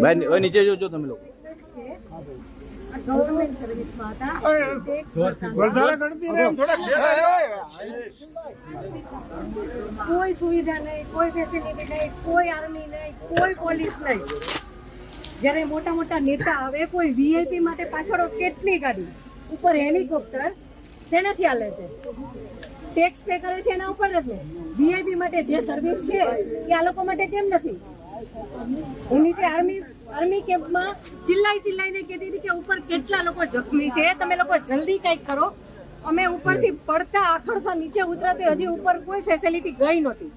ભાઈ નીચે જોજો તમે લોકો. કોઈ સુવિધા નહીં કોઈ ફેસિલિટી નહીં કોઈ આર્મી નહીં કોઈ પોલીસ નહીં. જ્યારે મોટા મોટા નેતા આવે કોઈ વીઆઈપી માટે પાછળ કેટલી ગાડી? ઉપર હેલિકોપ્ટર શેનાથી હાલે છે? ટેક્સ પે કરે છે એના ઉપર નથી વીઆઈપી માટે જે સર્વિસ છે, એ આ લોકો માટે કેમ નથી? હું નીચે આર્મી આર્મી કેમ્પમાં ચિલ્લાઈ ચિલ્લાઈને કહેતી હતી કે ઉપર કેટલા લોકો જખમી છે, તમે લોકો જલ્દી કંઈક કરો. અમે ઉપરથી પડતા આખડતા નીચે ઉતરાતી હજી ઉપર કોઈ ફેસિલિટી ગઈ નહોતી.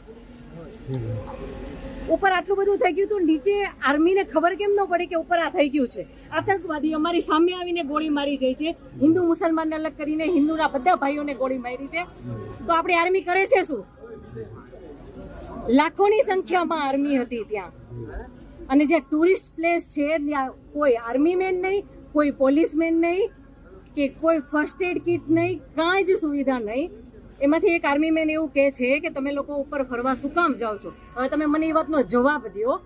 ઉપર આટલું બધું થઈ ગયું હતું નીચે આર્મીને ખબર કેમ ન પડે કે ઉપર આ થઈ ગયું છે? આતંકવાદી અમારી સામે આવીને ગોળી મારી જાય છે. હિન્દુ મુસલમાનને અલગ કરીને હિન્દુના બધા ભાઈઓને ગોળી મારી છે. તો આપણી આર્મી કરે છે શું? લાખોની સંખ્યામાં આર્મી હતી ત્યાં. અને જે ટુરિસ્ટ પ્લેસ છે, ત્યાં કોઈ આર્મી મેન નહીં, કોઈ પોલીસમેન નહીં, કે કોઈ ફર્સ્ટ એડ કિટ નહીં, કાંઈ જ સુવિધા નહીં. એમાંથી એક આર્મી મેન એવું કહે છે કે તમે લોકો ઉપર ફરવા શું કામ જાઓ છો? હવે તમે મને એ વાતનો જવાબ દો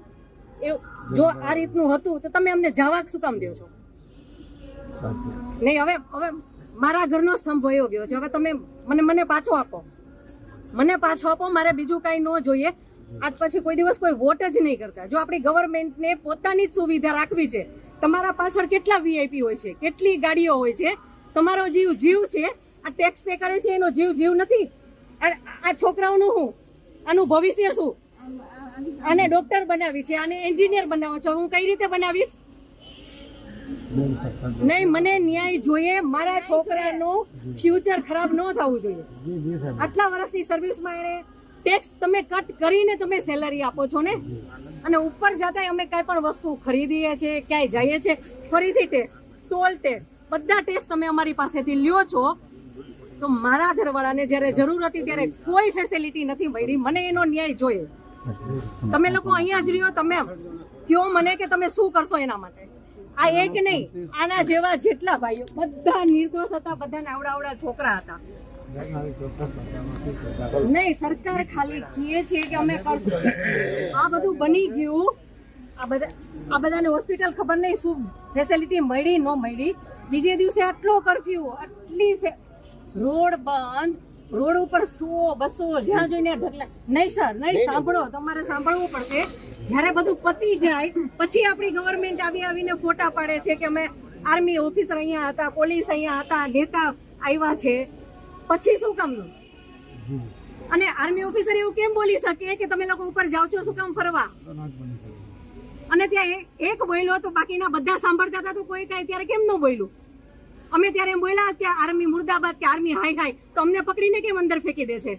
એ જો આ રીતનું હતું તો તમે અમને જવા શું કામ દો છો? નહીં, હવે હવે મારા ઘરનો સ્તંભ વયો ગયો છે. હવે તમે મને મને પાછો આપો. મને પાછો આપો, મારે બીજું કાંઈ ન જોઈએ. આજ પછી કોઈ દિવસ કોઈ વોટ જ નહીં કરતા. જો આપણી ગવર્મેન્ટને પોતાની જ સુવિધા રાખવી છે. તમારા પાછળ કેટલા વીઆઈપી હોય છે? કેટલી ગાડીઓ હોય છે? તમારો જીવ જીવ છે? આ ટેક્સ પે કરે છે, એનો જીવ જીવ નથી. આ છોકરાઓનું શું આનું ભવિષ્ય શું? આને ડોક્ટર બનાવી છે, આને એન્જિનિયર બનાવો છો. હું કઈ રીતે બનાવીશ? નહીં, મને ન્યાય જોઈએ. મારા છોકરાનું ફ્યુચર ખરાબ ન થવું જોઈએ. આટલા વર્ષની સર્વિસમાં એને ટેક્સ તમે કટ કરીને તમે સેલરી આપો છો ને? અને ઉપર જતા અમે કઈ પણ વસ્તુ ખરીદીએ છીએ ક્યાંય જઈએ છીએ ફરીથી ટેક્સ ટોલ ટેક્સ બધા ટેક્સ તમે અમારી પાસેથી લ્યો છો. તો મારા ઘરવાળાને જ્યારે જરૂર હતી ત્યારે કોઈ ફેસિલિટી નથી મળી. મને એનો ન્યાય જોઈએ તમે લોકો અહીંયા જ રહ્યો, તમે કયો મને કે તમે શું કરશો એના માટે? આ એક નહીં, આના જેવા જેટલા ભાઈઓ, બધા નિર્દોષ હતા બધા આવડા આવડા છોકરા હતા. નહીં, સરકાર ખાલી કહે છે કે અમે કરશું. આ બધું બની ગયું. આ બધા આ બધાને હોસ્પિટલ ખબર નહીં શું ફેસિલિટી મળી, ન મળી. બીજે દિવસે આટલો કરફ્યુ આટલી રોડ બંધ રોડ ઉપર સો બસો જ્યાં જોઈને ઢગલા. નહીં સર નહીં સાંભળો તમારે સાંભળવું પડશે. જ્યારે બધું પતી જાય પછી આપણી ગવર્મેન્ટ આવી આવીને ફોટા પાડે છે કે અમે આર્મી ઓફિસર અહીંયા હતા પોલીસ અહીંયા હતા નેતા આવ્યા છે. પછી શું કામનું? અને આર્મી ઓફિસર એવું કેમ બોલી શકે કે તમે લોકો ઉપર જાઓ છો શું કામ ફરવા? અને ત્યાં એક બોલ્યો તો બાકીના બધા સાંભળતા હતા તો કોઈ કાંઈ ત્યારે કેમ ન બોલ્યું? અમે ત્યારે એમ બોલ્યા કે આર્મી મુર્દાબાદ કે આર્મી હાય હાય, તો અમને પકડીને કેમ અંદર ફેંકી દે છે?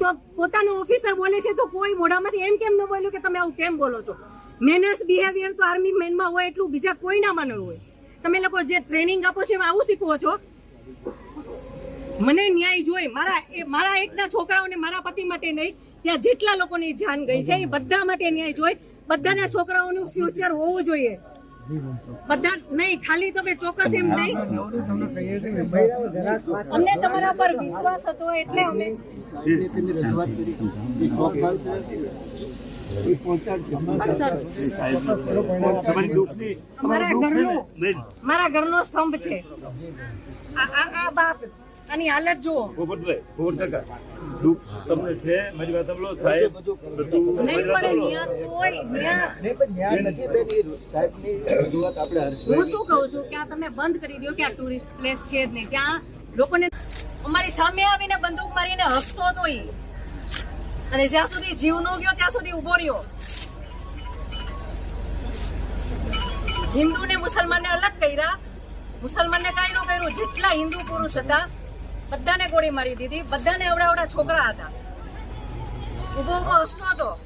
તો પોતાનો ઓફિસર બોલે છે તો કોઈ મોઢામાંથી એમ કેમ ન બોલ્યું કે તમે આવું કેમ બોલો છો? મેનર્સ બિહેવિયર તો આર્મી મેનમાં હોય એટલું બીજા કોઈનામાં ન હોય. તમે લોકો જે ટ્રેનિંગ આપો છો એમાં આવું શીખવો છો? મને ન્યાય જોઈ, મારા મારા એકના છોકરાઓને મારા પતિ માટે નહીં, ત્યાં જેટલા લોકોની જાન ગઈ છે, એ બધા માટે ન્યાય જોઈ. બધાના છોકરાઓનું ફ્યુચર હોવું જોઈએ. બધા નહીં ખાલી તમે ચોક્કસ એમ નહીં. અમને તમારા પર વિશ્વાસ હતો એટલે અમે મારા ઘરનો સ્તંભ છે. આ બાપ આની હાલત જુઓ. પોપટભાઈ પોપટ તમને છે? મારી વાત સાંભળો સાહેબ બધું નહીં પડે ન્યા કોઈ ન્યા હું શું કહું છું? કે આ તમે બંધ કરી દો કે આ ટુરિસ્ટ પ્લેસ છે જ નહીં. ત્યાં લોકોને અમારી સામે આવીને બંદૂક મારીને હસતો હતો ઈ. અને જ્યાં સુધી જીવ નો ગયો ત્યાં સુધી ઊભો રહ્યો. હિન્દુ ને મુસલમાનને અલગ કર્યા. મુસલમાનને કાંઈ ન કર્યું. જેટલા હિન્દુ પુરુષ હતા બધાને ગોળી મારી દીધી. બધાને અવડા છોકરા હતા. ઊભો ઊભો હસતો હતો.